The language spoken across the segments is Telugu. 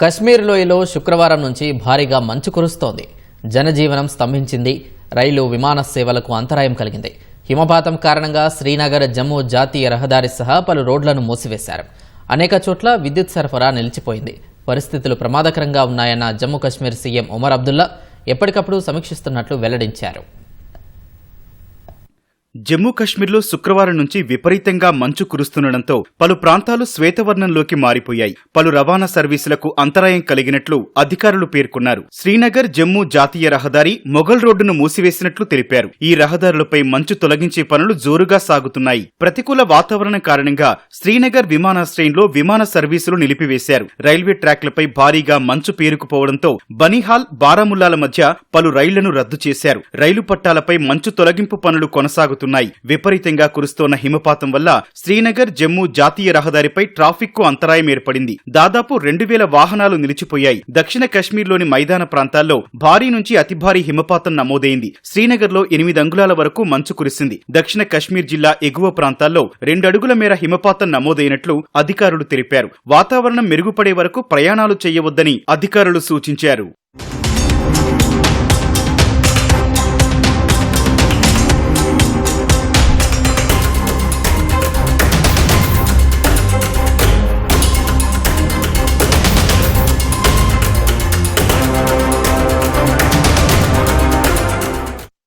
కశ్మీర్ లోయలో శుక్రవారం నుంచి భారీగా మంచు కురుస్తోంది. జనజీవనం స్తంభించింది. రైలు విమాన సేవలకు అంతరాయం కలిగింది. హిమపాతం కారణంగా శ్రీనగర్ జమ్మూ జాతీయ రహదారి సహా పలు రోడ్లను మూసివేశారు. అనేక చోట్ల విద్యుత్ సరఫరా నిలిచిపోయింది. పరిస్థితులు ప్రమాదకరంగా ఉన్నాయన్న జమ్మూ కశ్మీర్ సీఎం ఉమర్ అబ్దుల్లా ఎప్పటికప్పుడు సమీక్షిస్తున్నట్లు వెల్లడించారు. జమ్మూ కశ్మీర్లో శుక్రవారం నుంచి విపరీతంగా మంచు కురుస్తుండటంతో పలు ప్రాంతాలు శ్వేతవర్ణంలోకి మారిపోయాయి. పలు రవాణా సర్వీసులకు అంతరాయం కలిగినట్లు అధికారులు పేర్కొన్నారు. శ్రీనగర్ జమ్మూ జాతీయ రహదారి మొఘల్ రోడ్డును మూసివేసినట్లు తెలిపారు. ఈ రహదారులపై మంచు తొలగించే పనులు జోరుగా సాగుతున్నాయి. ప్రతికూల వాతావరణం కారణంగా శ్రీనగర్ విమానాశ్రయంలో విమాన సర్వీసులు నిలిపివేశారు. రైల్వే ట్రాక్లపై భారీగా మంచు పేరుకుపోవడంతో బనిహాల్ బారాముల్లాల మధ్య పలు రైళ్ళను రద్దు చేశారు. రైలు పట్టాలపై మంచు తొలగింపు పనులు కొనసాగుతున్నాయి. విపరీతంగా కురుస్తోన్న హిమపాతం వల్ల శ్రీనగర్ జమ్మూ జాతీయ రహదారిపై ట్రాఫిక్కు అంతరాయం ఏర్పడింది. దాదాపు రెండు వేల వాహనాలు నిలిచిపోయాయి. దక్షిణ కశ్మీర్లోని మైదాన ప్రాంతాల్లో భారీ నుంచి అతి భారీ హిమపాతం నమోదైంది. శ్రీనగర్లో ఎనిమిది అంగుళాల వరకు మంచు కురిసింది. దక్షిణ కశ్మీర్ జిల్లా ఎగువ ప్రాంతాల్లో రెండు అడుగుల మేర హిమపాతం నమోదైనట్లు అధికారులు తెలిపారు. వాతావరణం మెరుగుపడే వరకు ప్రయాణాలు చేయవద్దని అధికారులు సూచించారు.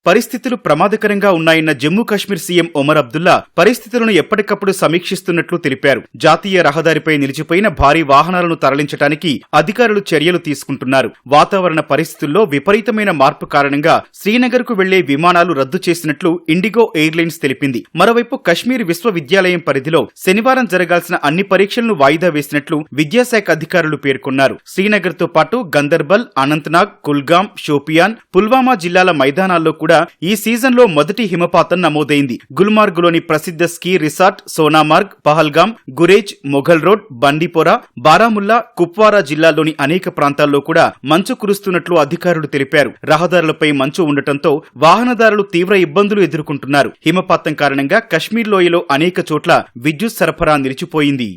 పరిస్థితులు ప్రమాదకరంగా ఉన్నాయన్న జమ్మూ కాశ్మీర్ సీఎం ఒమర్ అబ్దుల్లా పరిస్థితులను ఎప్పటికప్పుడు సమీక్షిస్తున్నట్లు తెలిపారు. జాతీయ రహదారిపై నిలిచిపోయిన భారీ వాహనాలను తరలించడానికి అధికారులు చర్యలు తీసుకుంటున్నారు. వాతావరణ పరిస్థితుల్లో విపరీతమైన మార్పు కారణంగా శ్రీనగర్కు వెళ్ళే విమానాలు రద్దు చేసినట్లు ఇండిగో ఎయిర్లైన్స్ తెలిపింది. మరోవైపు కశ్మీర్ విశ్వవిద్యాలయం పరిధిలో శనివారం జరగాల్సిన అన్ని పరీక్షలను వాయిదా వేసినట్లు విద్యాశాఖ అధికారులు పేర్కొన్నారు. శ్రీనగర్తో పాటు గందర్బల్ అనంతనాగ్ కుల్గాం షోపియాన్ పుల్వామా జిల్లాల మైదానాల్లో కూడా ఈ సీజన్లో మొదటి హిమపాతం నమోదైంది. గుల్మార్గ్లోని ప్రసిద్ధ ski resort Sonamarg Pahalgam Gurez Mughal road Bandipora Baramulla Kupwara జిల్లాలోని అనేక ప్రాంతాల్లో కూడా మంచు కురుస్తున్నట్లు అధికారులు తెలిపారు. రహదారులపై మంచు ఉండటంతో వాహనదారులు తీవ్ర ఇబ్బందులు ఎదుర్కొంటున్నారు. హిమపాతం కారణంగా కశ్మీర్ లోయలో అనేక చోట్ల విద్యుత్ సరఫరా నిలిచిపోయింది.